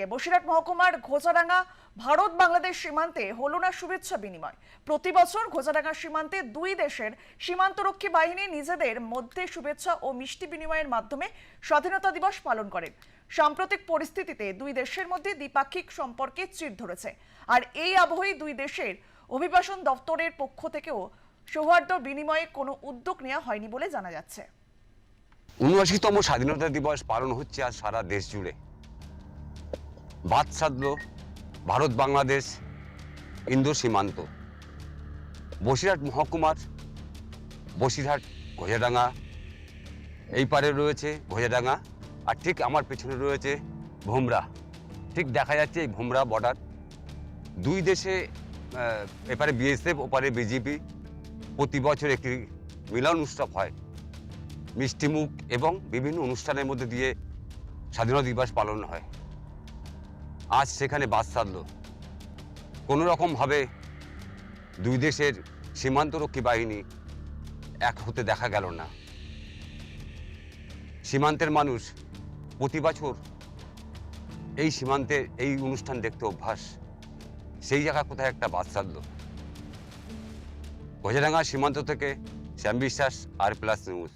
থেকে। বসিরহাট মহকুমার ঘোচাডাঙ্গা ভারত বাংলাদেশ সীমান্তে হলো না শুভেচ্ছা বিনিময়। প্রতি বছর ঘোচাডাঙ্গা সীমান্তে দুই দেশের সীমান্তরক্ষী বাহিনী নিজেদের মধ্যে শুভেচ্ছা ও মিষ্টি বিনিময়ের মাধ্যমে স্বাধীনতা দিবস পালন করেন সাম্প্রতিক পরিস্থিতিতে দুই দেশের মধ্যে দ্বিপাক্ষিক সম্পর্কে চির ধরেছে। আর এই আবহেই দুই দেশের অভিবাসন দপ্তরের পক্ষ থেকেও সৌহার্দ্য বিনিময়ে কোনো উদ্যোগ নেওয়া হয়নি বলে জানা যাচ্ছে। উনআশিতম স্বাধীনতা দিবস পালন হচ্ছে আজ সারা দেশ জুড়ে। বাদ সাধল ভারত, বাংলাদেশ ইন্দো সীমান্ত, বসিরহাট মহকুমার, বসিরহাট ঘোজাডাঙ্গা, এই পারে রয়েছে ঘোজাডাঙ্গা আর ঠিক আমার পেছনে রয়েছে ভোমরা। ঠিক দেখা যাচ্ছে এই ভোমরা বর্ডার দুই দেশে এপারে বিএসএফ ওপারে বিজেপি প্রতি বছর একটি মিলন উৎসব হয়। মিষ্টিমুখ এবং বিভিন্ন অনুষ্ঠানের মধ্যে দিয়ে স্বাধীনতা দিবস পালন হয়। আজ সেখানে বাস সাধল কোনো রকমভাবে দুই দেশের সীমান্তরক্ষী বাহিনী এক হতে দেখা গেল না। সীমান্তের মানুষ প্রতি বছর এই সীমান্তে এই অনুষ্ঠান দেখতে অভ্যাস। সেই জায়গা কোথায় একটা বাস সাধল গজাডাঙ্গা সীমান্ত থেকে শ্যাম বিশ্বাস, আর প্লাস নিউজ।